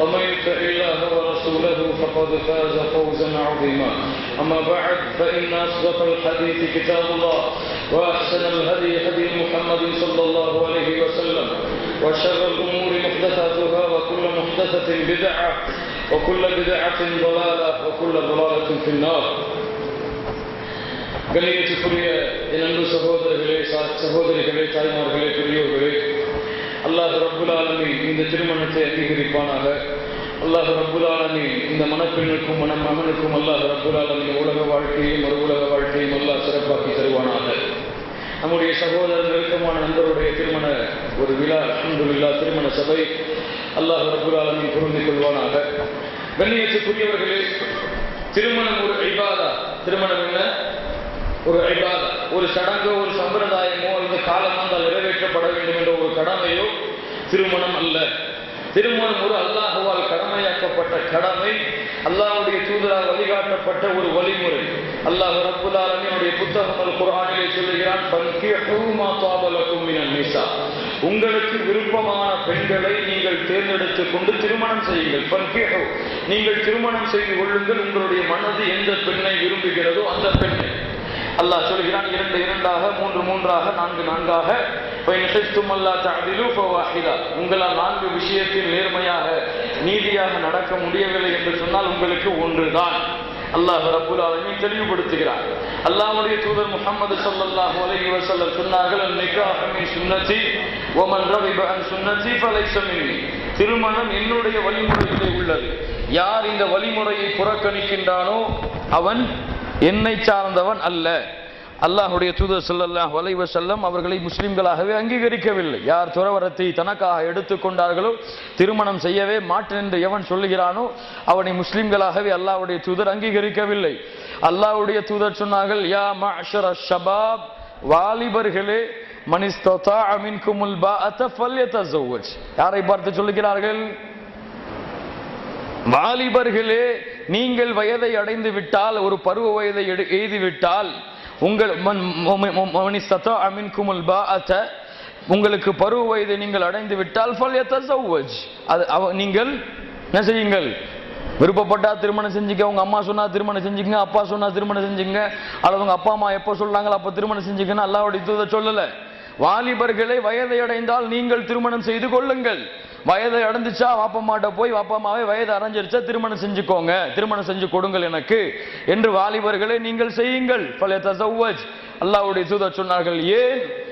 ومن يطع الله ورسوله فقد فاز فوزا عظيما أما بعد فإن أصدق الحديث كتاب الله وأحسن الهدي هدي محمد صلى الله عليه وسلم وشر الأمور محدثاتها وكل محدثة بدعة وكل بدعة ضلالة وكل ضلالة في النار கண்ணியத்துக்குரிய என் அன்பு சகோதரர்களே சா- சகோதரிகளே தாய்மார்களே பெரியோர்களே அல்லாஹ் ரப்புல் இந்த திருமணத்தை அங்கீகரிப்பானாக. அல்லாஹ் ரப்புல் இந்த இந்த மணப்பெண்ணுக்கும் மணமகனுக்கும் அல்லாஹ் ரப்புல் ஆலமீன் உலக வாழ்க்கையும் மறு உலக வாழ்க்கையும் அல்லாஹ் சிறப்பாக்கி தருவானாக. நம்முடைய சகோதர நெருக்கமான நண்பருடைய திருமண ஒரு விழா அல்ஹம்துலில்லாஹ் திருமண சபை அல்லாஹ் ரப்புல் ஆலமீன் கொள்வானாக. கண்ணியத்துக்குரியவர்களே திருமணம் ஒரு ஐபாதா. திருமணம் என்ன? ஒரு ஐபாதா. ஒரு சடங்கு ஒரு சம்பிரதாயம். நிறைவேற்றப்பட வேண்டும் என்ற ஒரு கடமையோ திருமணம் அல்ல. திருமணம் ஒரு அல்லாஹுவால் கடமையாக்கப்பட்ட கடமை. அல்லாஹுடைய தூதரால் வழிகாட்டப்பட்ட ஒரு வழிமுறை. அல்லாஹ் ரப்புல் ஆலமீனுடைய புத்தகம் அல் குர்ஆனிலே சொல்லுகிறான் உங்களுக்கு விருப்பமான பெண்களை நீங்கள் தேர்ந்தெடுத்துக் கொண்டு திருமணம் செய்யுங்கள். "ஃபன்கிஹூ." நீங்கள் திருமணம் செய்து கொள்ளுங்கள். உங்களுடைய மனது எந்த பெண்ணை விரும்புகிறதோ அந்த பெண்ணை. அல்லாஹ் சொல்கிறான் இரண்டு இரண்டாக மூன்று மூன்றாக நான்கு நான்காக உங்களால் நான்கு விஷயத்தில் நேர்மையாக நீதியாக நடக்க முடியவில்லை என்று சொன்னால் உங்களுக்கு ஒன்றுதான். அல்லாஹ் ரப்புல் ஆலமீன் தெளிவுபடுத்துகிறார். அல்லாஹுடைய தூதர் முகமது ஸல்லல்லாஹு அலைஹி வஸல்லம் சொன்னார்கள் சுன்னதி வமன் ரகிப சுன்னதி ஃபலைஸ திருமணம் என்னுடைய வழிமுறையிலே உள்ளது. யார் இந்த வழிமுறையை புறக்கணிக்கின்றானோ அவன் என்னை சார்ந்தவன் அல்ல. அல்லாஹுடைய தூதர் ஸல்லல்லாஹு அலைஹி செல்லம் அவர்களை முஸ்லிம்களாகவே அங்கீகரிக்கவில்லை. யார் துறவரத்தை தனக்காக எடுத்துக்கொண்டார்களோ திருமணம் செய்யவே மாட்டேன் என்று எவன் சொல்லுகிறானோ அவனை முஸ்லிம்களாகவே அல்லாஹுடைய தூதர் அங்கீகரிக்கவில்லை. அல்லாஹுடைய தூதர் சொன்னார்கள் யா மஷர ஷபாப் வாலிபர்களே மனிஸ்தோதா அமின் குமுல் ஃபல்யதஸவ்வஜ் யாரை பார்த்து சொல்லுகிறார்கள்? வாலிபர்களே நீங்கள் வயதை அடைந்து விட்டால் ஒரு பருவ வயதை எடு- உங்கள் மன்- மொ- அமின் குமுல் அத்த உங்களுக்கு பருவ வயதை நீங்கள் அடைந்து விட்டால் ஃபல்யதஸவ்வஜ். அது அவ நீங்கள் என்ன செய்யுங்கள்? விருப்பப்பட்டா திருமணம் செஞ்சுக்க உங்க அம்மா சொன்னா திருமணம் செஞ்சுக்கங்க அப்பா சொன்னா திருமணம் செஞ்சுங்க அல்லது உங்க அப்பா அம்மா எப்போ சொல்றாங்களோ அப்போ திருமணம் செஞ்சுக்கன்னு அல்லாவுடைய தூத சொல்லலை. வாலிபர்களை வயதை அடைந்தால் நீங்கள் திருமணம் செய்து கொள்ளுங்கள். வயதை அடைஞ்சிச்சா வாப்பம்மாட்ட போய் வாப்பம்மாவே வயது அடைஞ்சிருச்சா திருமணம் செஞ்சுக்கோங்க. திருமணம் செஞ்சு கொடுங்கள் எனக்கு. என்று வாலிபர்களை நீங்கள் செய்யுங்கள். பல தசவஜ் அல்லாவுடைய சூதா சொன்னார்கள் ஏன்?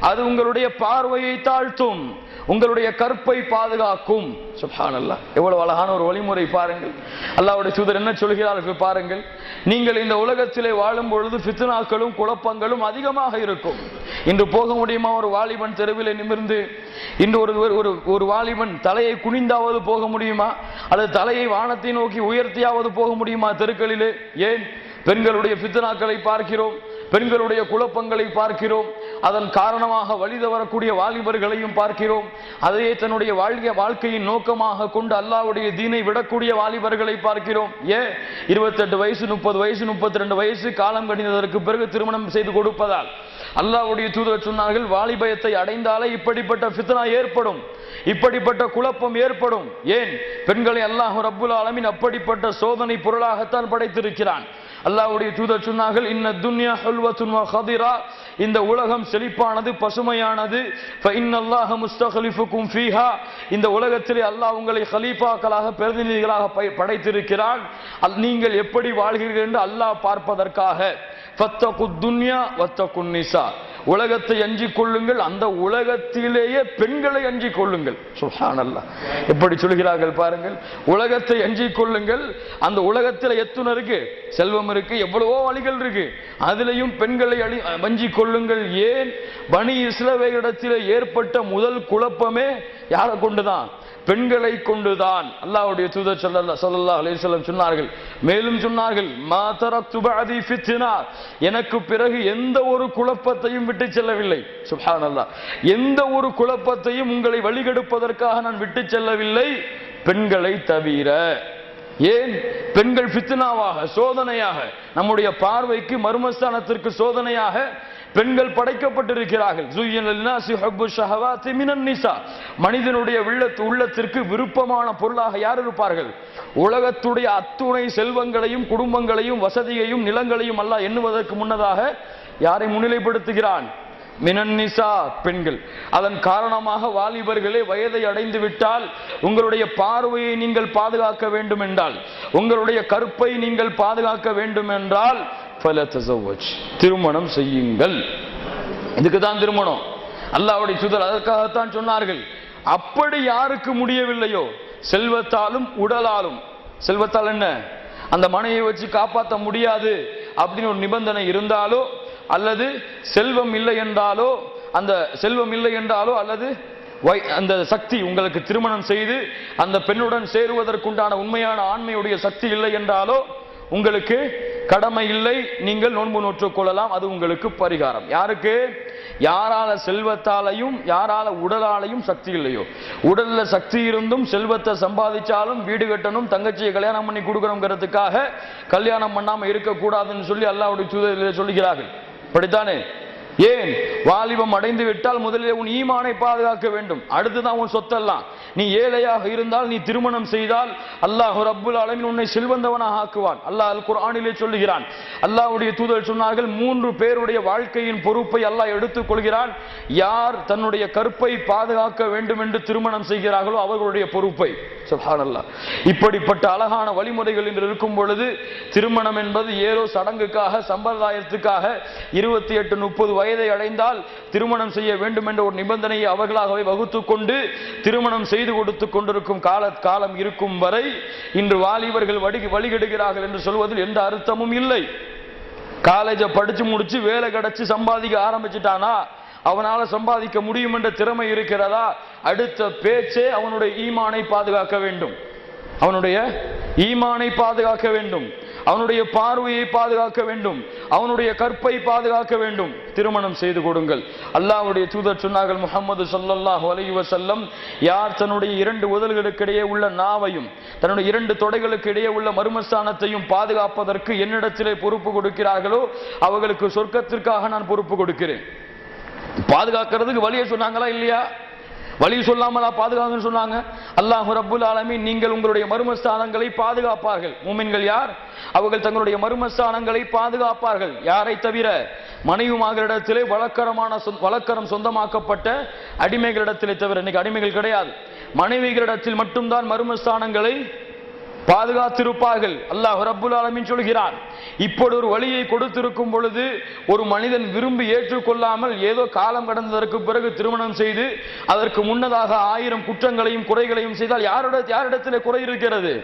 அது உங்களுடைய பார்வையை தாழ்த்தும். உங்களுடைய கற்பை பாதுகாக்கும். சுப்ஹானல்லாஹ் எவ்வளவு அழகான ஒரு வழிமுறை பாருங்கள். அல்லாவுடைய தூதர் என்ன சொல்கிறார்கள் பாருங்கள். நீங்கள் இந்த உலகத்திலே வாழும் பொழுது ஃபித்னாக்களும் குழப்பங்களும் அதிகமாக இருக்கும். இன்று போக முடியுமா? ஒரு வாலிபன் தெருவில் நிமிர்ந்து இன்று ஒரு ஒரு- ஒரு ஒரு வாலிபன் தலையை குனிந்தாவது போக முடியுமா? அல்லது தலையை வானத்தை நோக்கி உயர்த்தியாவது போக முடியுமா தெருக்களிலே? ஏன்? பெண்களுடைய ஃபித்னாக்களை பார்க்கிறோம். பெண்களுடைய குழப்பங்களை பார்க்கிறோம். அதன் காரணமாக வழி தவறக்கூடிய வாலிபர்களையும் பார்க்கிறோம். அதையே தன்னுடைய வாழ்க்கை வாழ்க்கையின் நோக்கமாக கொண்டு அல்லாவுடைய தீனை விடக்கூடிய வாலிபர்களை பார்க்கிறோம். ஏன் இருபத்தெட்டு வயசு முப்பது வயசு முப்பத்தி ரெண்டு வயசு காலம் கணிந்ததற்கு பிறகு திருமணம் செய்து கொடுப்பதால். அல்லாவுடைய தூதர் சொன்னார்கள் வாலிபயத்தை அடைந்தாலே இப்படிப்பட்ட ஃபித்னா ஏற்படும். இப்படிப்பட்ட குழப்பம் ஏற்படும். ஏன்? பெண்களை அல்லாஹ் ரப்புல் ஆலமின் அப்படிப்பட்ட சோதனை பொருளாகத்தான் படைத்திருக்கிறான். அல்லாவுடைய தூதர் சொன்னார்கள் இன்ன துன்யா ஹுல்வத்துன் ஹதிரா இந்த உலகம் செழிப்பானது பசுமையானது. இன்னல்லாஹ முஸ்தக்லிஃபுக்கும் ஃபீஹா. இந்த உலகத்திலே அல்லாஹ் உங்களை ஹலீஃபாக்களாக பிரதிநிதிகளாக பை- படைத்திருக்கிறான். நீங்கள் எப்படி வாழ்கிறீர்கள் என்று அல்லாஹ் பார்ப்பதற்காக. ஃபத்தகு துன்யா வத்தகு நிசா. உலகத்தை அஞ்சிக் கொள்ளுங்கள். அந்த உலகத்திலேயே பெண்களை அஞ்சிக் கொள்ளுங்கள். சுஹானல்லா எப்படி சொல்கிறார்கள் பாருங்கள். உலகத்தை அஞ்சிக் கொள்ளுங்கள். அந்த உலகத்தில் எத்துணை இருக்கு? செல்வம் இருக்கு எவ்வளவோ வழிகள் இருக்கு. அதிலையும் பெண்களை அழி வஞ்சிக் கொள்ளுங்கள். ஏன்? பனி இஸ்லவேலிடத்தில் ஏற்பட்ட முதல் குழப்பமே யாரை கொண்டுதான்? பெண்களை கொண்டுதான் அல்லாவுடைய தூதர் சொல்லல்லா சொல்லல்லா அலைஹி சொன்னார்கள். மேலும் சொன்னார்கள் மாதர துபாதி பஅதி எனக்கு பிறகு எந்த ஒரு குழப்பத்தையும் விட்டு செல்லவில்லை. சுப்ஹானல்லாஹ். எந்த ஒரு குழப்பத்தையும் உங்களை வழிகெடுப்பதற்காக நான் விட்டு செல்லவில்லை. பெண்களை தவிர. ஏன்? பெண்கள் ஃபித்னாவாக சோதனையாக நம்முடைய பார்வைக்கு மர்மஸ்தானத்திற்கு சோதனையாக பெண்கள் படைக்கப்பட்டிருக்கிறார்கள். மனிதனுடைய உள்ளத்திற்கு விருப்பமான பொருளாக யார் இருப்பார்கள்? உலகத்துடைய அத்துணை செல்வங்களையும் குடும்பங்களையும் வசதியையும் நிலங்களையும் அல்ல எண்ணுவதற்கு முன்னதாக யாரை முன்னிலைப்படுத்துகிறான்? மினன்னிசா பெண்கள். அதன் காரணமாக வாலிபர்களே வயதை அடைந்து விட்டால் உங்களுடைய பார்வையை நீங்கள் பாதுகாக்க வேண்டும் என்றால் உங்களுடைய கருப்பை நீங்கள் பாதுகாக்க வேண்டும் என்றால் பல திருமணம் செய்யுங்கள். இதுக்கு தான் திருமணம். அல்லாவுடைய சுதர் அதற்காகத்தான் சொன்னார்கள். அப்படி யாருக்கு முடியவில்லையோ செல்வத்தாலும் உடலாலும். செல்வத்தால் என்ன? அந்த மனையை வச்சு காப்பாற்ற முடியாது. அப்படின்னு ஒரு நிபந்தனை இருந்தாலோ அல்லது செல்வம் இல்லை என்றாலோ அந்த செல்வம் இல்லை என்றாலோ அல்லது வை- அந்த சக்தி உங்களுக்கு திருமணம் செய்து அந்த பெண்ணுடன் சேருவதற்குண்டான உண்மையான ஆண்மையுடைய சக்தி இல்லை என்றாலோ உங்களுக்கு கடமை இல்லை நீங்கள் நோன்பு நோற்றுக் கொள்ளலாம் அது உங்களுக்கு பரிகாரம். யாருக்கு? யாரால செல்வத்தாலையும் யாரால உடலாலையும் சக்தி இல்லையோ. உடல்ல சக்தி இருந்தும் செல்வத்தை சம்பாதிச்சாலும் வீடு கட்டணும் தங்கச்சியை கல்யாணம் பண்ணி கொடுக்கணுங்கிறதுக்காக கல்யாணம் பண்ணாம இருக்கக்கூடாதுன்னு சொல்லி அல்லாவுடைய தூதர் சொல்லுகிறார்கள். அப்படித்தானே? ஏன்? வாலிபம் அடைந்து விட்டால் முதலில் உன் ஈமானை பாதுகாக்க வேண்டும். அடுத்துதான் உன் சொத்தெல்லாம். நீ ஏழையாக இருந்தால் நீ திருமணம் செய்தால் அல்லாஹ் ரப்புல் அலமின் உன்னை செல்வந்தவனாக ஆக்குவான். அல்லாஹ் அல் குரானிலே சொல்லுகிறான். அல்லாஹுடைய தூதர் சொன்னார்கள் மூன்று பேருடைய வாழ்க்கையின் பொறுப்பை அல்லாஹ் எடுத்துக் கொள்கிறான் யார் தன்னுடைய கருப்பை பாதுகாக்க வேண்டும் என்று திருமணம் செய்கிறார்களோ அவர்களுடைய பொறுப்பை. சுப்ஹானல்லாஹ். இப்படிப்பட்ட அழகான வழிமுறைகள் இன்று இருக்கும் பொழுது திருமணம் என்பது ஏதோ சடங்குக்காக சம்பிரதாயத்துக்காக இருபத்தி எட்டு முப்பது வயது அடைந்தால் திருமணம் செய்ய வேண்டும் என்ற ஒரு நிபந்தனையை அவர்களாகவே வகுத்துக் கொண்டு திருமணம் செய்து கொடுத்து கொண்டிருக்கும் கால காலம் இருக்கும் வரை இன்று வாலிபர்கள் வடி வழிகெடுகிறார்கள் என்று சொல்வதில் எந்த அர்த்தமும் இல்லை. காலேஜை படிச்சு முடிச்சு வேலை கிடைச்சு சம்பாதிக்க ஆரம்பிச்சிட்டானா? அவனால சம்பாதிக்க முடியும் என்ற திறமை இருக்கிறதா? அடுத்த பேச்சே அவனுடைய ஈமானை பாதுகாக்க வேண்டும். அவனுடைய ஈமானை பாதுகாக்க வேண்டும். அவனுடைய பார்வையை பாதுகாக்க வேண்டும். அவனுடைய கற்பை பாதுகாக்க வேண்டும். திருமணம் செய்து கொடுங்கள். அல்லாவுடைய தூதர் சொன்னார்கள் முகமது சல்லாஹ் அலைஹி செல்லம் யார் தன்னுடைய இரண்டு உதல்களுக்கு இடையே உள்ள நாவையும் தன்னுடைய இரண்டு தொடைகளுக்கு இடையே உள்ள மர்மஸ்தானத்தையும் பாதுகாப்பதற்கு என்னிடத்திலே பொறுப்பு கொடுக்கிறார்களோ அவர்களுக்கு சொர்க்கத்திற்காக நான் பொறுப்பு கொடுக்கிறேன். பாதுகாக்கிறதுக்கு வழியை சொன்னாங்களா இல்லையா? வழி சொல்லாமலா பாதுகாங்கன்னு சொன்னாங்க. அல்லாஹ் ரப்புல் ஆலமீன் நீங்கள் உங்களுடைய மர்மஸ்தானங்களை பாதுகாப்பார்கள். மூமின்கள் யார்? அவர்கள் தங்களுடைய மர்மஸ்தானங்களை பாதுகாப்பார்கள். யாரை தவிர? மனைவிமார்களிடத்திலே வழக்கரமான சொந்த- வழக்கரம் சொந்தமாக்கப்பட்ட அடிமைகளிடத்திலே தவிர இன்னைக்கு அடிமைகள் கிடையாது. மனைவிகளிடத்தில் மட்டும்தான் மர்மஸ்தானங்களை பாதுகாத்திருப்பார்கள். அல்லாஹ் ரபுல் ஆலமின் சொல்கிறான். இப்படி ஒரு வழியை கொடுத்திருக்கும் பொழுது ஒரு மனிதன் விரும்பி ஏற்றுக்கொள்ளாமல் ஏதோ காலம் கடந்ததற்கு பிறகு திருமணம் செய்து அதற்கு முன்னதாக ஆயிரம் குற்றங்களையும் குறைகளையும் செய்தால் யாரோட யாரிடத்தில் குறை இருக்கிறது?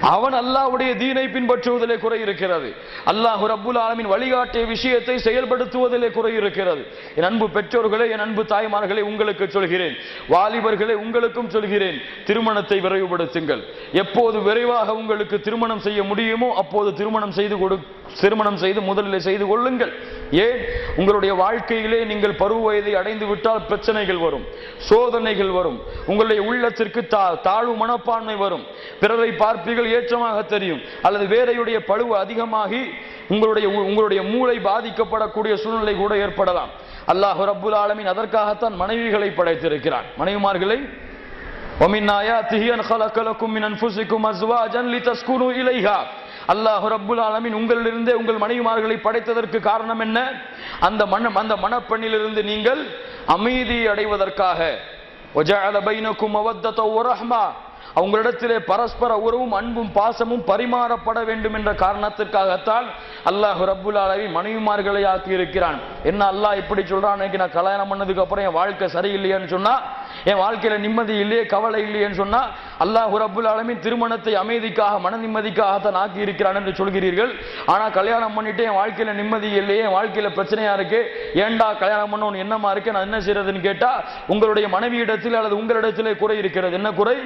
அவன் அல்லாஹ்வுடைய தீனை பின்பற்றுவதிலே குறை இருக்கிறது. அல்லாஹ் ரப்புல் ஆலமின் வழிகாட்டிய விஷயத்தை செயல்படுத்துவதிலே குறை இருக்கிறது. என் அன்பு பெற்றோர்களே என் அன்பு தாய்மார்களே உங்களுக்கு சொல்கிறேன். வாலிபர்களே உங்களுக்கும் சொல்கிறேன். திருமணத்தை விரைவுபடுத்துங்கள். எப்போது விரைவாக உங்களுக்கு திருமணம் செய்ய முடியுமோ அப்போது திருமணம் செய்து கொடு திருமணம் செய்து முதலில் செய்து கொள்ளுங்கள். ஏன்? உங்களுடைய வாழ்க்கையிலே நீங்கள் பருவ வயதை அடைந்து விட்டால் பிரச்சனைகள் வரும் சோதனைகள் வரும் உங்களுடைய உள்ளத்திற்கு தா தாழ்வு மனப்பான்மை வரும் பிறரை பார்ப்பீர்கள் ஏற்றமாக தெரியும் அல்லது வேறையுடைய பழுவு அதிகமாகி உங்களுடைய உங்களுடைய மூளை பாதிக்கப்படக்கூடிய சூழ்நிலை கூட ஏற்படலாம். அல்லாஹு ரப்புல் ஆலமின் அதற்காகத்தான் மனைவிகளை படைத்திருக்கிறான். மனைவிமார்களை ஒமின் நாயா திஹியன் ஹலக்கலக்கும் மின் அன்ஃபுசிக்கும் அஸ்வாஜன் லிதஸ்குனு இலைஹா. அல்லாஹ் ரப்புல் ஆலமின் உங்களிலிருந்தே உங்கள் மனைவிமார்களை படைத்ததற்கு காரணம் என்ன? அந்த மன அந்த மனப்பெண்ணிலிருந்து நீங்கள் அமைதி அடைவதற்காக. அவங்களிடத்திலே பரஸ்பர உறவும் அன்பும் பாசமும் பரிமாறப்பட வேண்டும் என்ற காரணத்திற்காகத்தான் அல்லாஹ் ரபுல் அலவி மனைவிமார்களை ஆக்கியிருக்கிறான் என்ன அல்லாஹ் இப்படி சொல்றான் நான் கல்யாணம் பண்ணதுக்கு அப்புறம் என் வாழ்க்கை சரியில்லையான்னு சொன்னா என் வாழ்க்கையில நிம்மதி இல்லையே கவலை இல்லையேன்னு சொன்னா அல்லாஹ் ரப்புல் ஆலமி திருமணத்தை அமைதிக்காக மன நிம்மதிக்காக தான் ஆக்கி இருக்கிறான் என்று சொல்கிறீர்கள். ஆனால் கல்யாணம் பண்ணிட்டு என் வாழ்க்கையில நிம்மதி இல்லையே என் வாழ்க்கையில பிரச்சனையா இருக்கு ஏன்டா கல்யாணம் பண்ண ஒன்று என்னமா இருக்கு நான் என்ன செய்யறதுன்னு கேட்டால் உங்களுடைய மனைவியிடத்தில் அல்லது உங்களிடத்திலே குறை இருக்கிறது. என்ன குறை?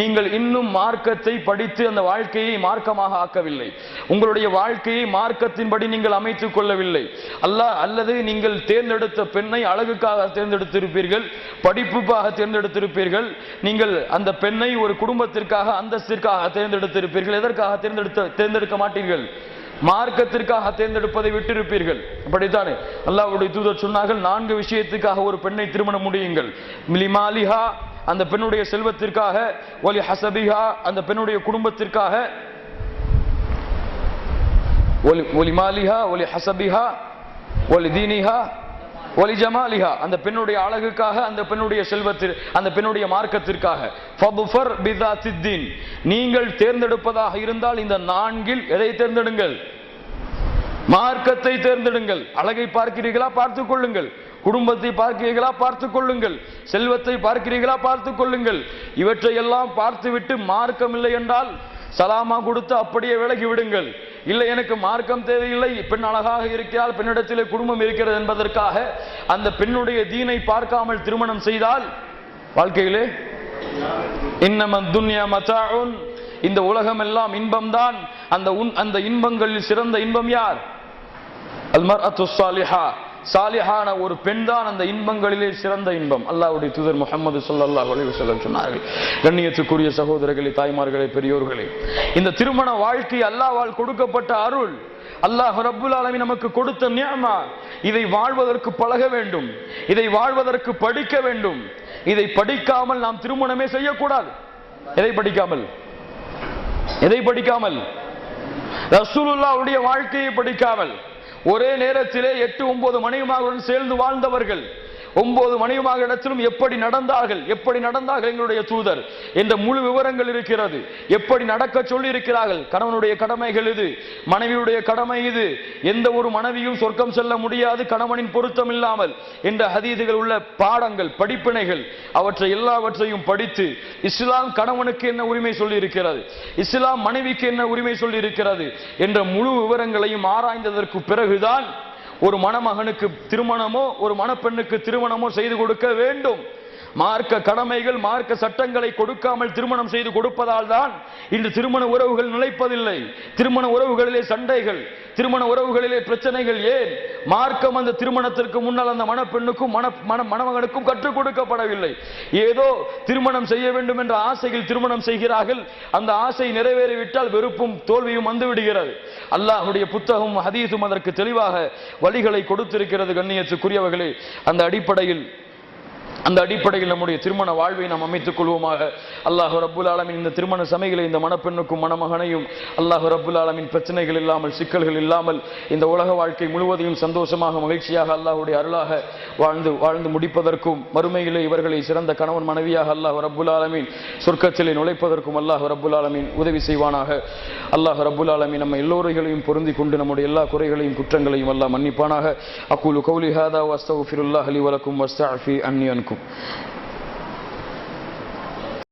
நீங்கள் இன்னும் மார்க்கத்தை படித்து அந்த வாழ்க்கையை மார்க்கமாக ஆக்கவில்லை. உங்களுடைய வாழ்க்கையை மார்க்கத்தின்படி நீங்கள் அமைத்துக் கொள்ளவில்லை. அல்லாஹ் அல்லது நீங்கள் தேர்ந்தெடுத்த பெண்ணை அழகுக்காக தேர்ந்தெடுத்திருப்பீர்கள். படிப்புக்காக தேர்ந்தெடுத்திருப்பீர்கள். நீங்கள் அந்த பெண்ணை ஒரு குடும்பத்திற்காக அந்தஸ்திற்காக தேர்ந்தெடுத்திருப்பீர்கள். எதற்காக தேர்ந்தெடுத்த தேர்ந்தெடுக்க மாட்டீர்கள்? மார்க்கத்திற்காக தேர்ந்தெடுப்பதை விட்டிருப்பீர்கள். அப்படித்தானே? அல்லாவுடைய தூதர் சொன்னார்கள் நான்கு விஷயத்துக்காக ஒரு பெண்ணை திருமணம் முடியுங்கள். மிலிமாலிஹா அந்த பெண்ணுடைய செல்வத்திற்காக ஒலி ஹசபிஹா அந்த பெண்ணுடைய குடும்பத்திற்காக ஒலி ஒலி மாலிஹா ஒலி ஹசபிஹா ஒலி தீனிஹா ஒலி ஜமாலிஹா அந்த பெண்ணுடைய அழகுக்காக அந்த பெண்ணுடைய செல்வத்தில் அந்த பெண்ணுடைய மார்க்கத்திற்காக. ஃபபுஃபர் பிதா சித்தீன் நீங்கள் தேர்ந்தெடுப்பதாக இருந்தால் இந்த நான்கில் எதை தேர்ந்தெடுங்கள்? மார்க்கத்தை தேர்ந்தெடுங்கள். அழகை பார்க்கிறீர்களா? பார்த்துக் கொள்ளுங்கள். குடும்பத்தை பார்க்கிறீர்களா? பார்த்துக் கொள்ளுங்கள். செல்வத்தை பார்க்கிறீர்களா? பார்த்துக் கொள்ளுங்கள். இவற்றையெல்லாம் பார்த்துவிட்டு மார்க்கம் இல்லை என்றால் சலாமா கொடுத்து அப்படியே விலகி விடுங்கள். இல்லை எனக்கு மார்க்கம் தேவையில்லை பெண் அழகாக இருக்கிறாள் பெண்ணிடத்திலே குடும்பம் இருக்கிறது என்பதற்காக அந்த பெண்ணுடைய தீனை பார்க்காமல் திருமணம் செய்தால் வாழ்க்கையிலே இன்னமன் துன்யா மச்சாவுன் இந்த உலகம் எல்லாம் இன்பம்தான் அந்த உன் அந்த இன்பங்களில் சிறந்த இன்பம் யார்? அல்மர் அத்துசாலிஹா சாலிஹான ஒரு பெண் தான் அந்த இன்பங்களிலே சிறந்த இன்பம். அல்லாவுடைய தூதர் முகமது ஸல்லல்லாஹு அலைஹி வஸல்லம் சொன்னார்கள் கண்ணியத்துக்குரிய சகோதரர்களே தாய்மார்களே பெரியோர்களே இந்த திருமண வாழ்க்கை அல்லாவால் கொடுக்கப்பட்ட அருள் அல்லாஹ் ரபுல் ஆலமீன் நமக்கு கொடுத்த நியமா. இதை வாழ்வதற்கு பழக வேண்டும் இதை வாழ்வதற்கு படிக்க வேண்டும். இதை படிக்காமல் நாம் திருமணமே செய்யக்கூடாது. எதை படிக்காமல்? எதை படிக்காமல்? ரசூலுல்லாவுடைய வாழ்க்கையை படிக்காமல். ஒரே நேரத்திலே எட்டு ஒன்பது மனைவிமார்களுடன் சேர்ந்து வாழ்ந்தவர்கள். ஒன்பது இடத்திலும் எப்படி நடந்தார்கள் எப்படி நடந்தார்கள் எங்களுடைய தூதர்? என்ற முழு விவரங்கள் இருக்கிறது. எப்படி நடக்க சொல்லி இருக்கிறார்கள் கணவனுடைய கடமைகள் இது மனைவியுடைய கடமை இது. எந்த ஒரு மனைவியும் சொர்க்கம் செல்ல முடியாது கணவனின் பொருத்தம் இல்லாமல். என்ற ஹதீதுகள் உள்ள பாடங்கள் படிப்பினைகள் அவற்றை எல்லாவற்றையும் படித்து இஸ்லாம் கணவனுக்கு என்ன உரிமை சொல்லி இருக்கிறது இஸ்லாம் மனைவிக்கு என்ன உரிமை சொல்லி இருக்கிறது என்ற முழு விவரங்களையும் ஆராய்ந்ததற்கு பிறகுதான் ஒரு மணமகனுக்கு திருமணமோ ஒரு மணப்பெண்ணுக்கு திருமணமோ செய்து கொடுக்க வேண்டும். மார்க்க கடமைகள் மார்க்க சட்டங்களை கொடுக்காமல் திருமணம் செய்து கொடுப்பதால் தான் இன்று திருமண உறவுகள் நிலைப்பதில்லை. திருமண உறவுகளிலே சண்டைகள் திருமண உறவுகளிலே பிரச்சனைகள் ஏன்? மார்க்கம் அந்த திருமணத்திற்கு முன்னால் அந்த மணப்பெண்ணுக்கும் மன மன மணமகனுக்கும் கற்றுக் கொடுக்கப்படவில்லை. ஏதோ திருமணம் செய்ய வேண்டும் என்ற ஆசையில் திருமணம் செய்கிறார்கள். அந்த ஆசை நிறைவேறிவிட்டால் வெறுப்பும் தோல்வியும் வந்துவிடுகிறது. அல்லாஹுடைய புத்தகம் ஹதீஸும் அதற்கு தெளிவாக வழிகளை கொடுத்திருக்கிறது கண்ணியத்துக்குரியவர்களே. அந்த அடிப்படையில் அந்த அடிப்படையில் நம்முடைய திருமண வாழ்வை நாம் அமைத்துக் கொள்வோமாக. அல்லாஹ் ரபுல் ஆலமின் இந்த திருமண சமைகளை இந்த மணப்பெண்ணுக்கும் மணமகனையும் அல்லாஹ் ரபுல் ஆலமின் பிரச்சனைகள் இல்லாமல் சிக்கல்கள் இல்லாமல் இந்த உலக வாழ்க்கை முழுவதையும் சந்தோஷமாக மகிழ்ச்சியாக அல்லாஹ்வுடைய அருளாக வாழ்ந்து வாழ்ந்து முடிப்பதற்கும் மறுமையிலே இவர்களை சிறந்த கணவன் மனைவியாக அல்லாஹ் ரபுல் ஆலமின் சொர்க்கத்திலே நுழைப்பதற்கும் அல்லாஹ் ரபுல் ஆலமின் உதவி செய்வானாக. அல்லாஹ் ரபுல் ஆலமின் நம்ம எல்லோரைகளையும் பொருந்தி கொண்டு நம்முடைய எல்லா குறைகளையும் குற்றங்களையும் அல்லாஹ் மன்னிப்பானாக. அக்குலு கௌலி ஹாதா வஸ்தகுஃபிருல்லாஹ் அலி வலக்கும் வஸ்தஅஃபி அன்னி அன்கும். இருக்கும்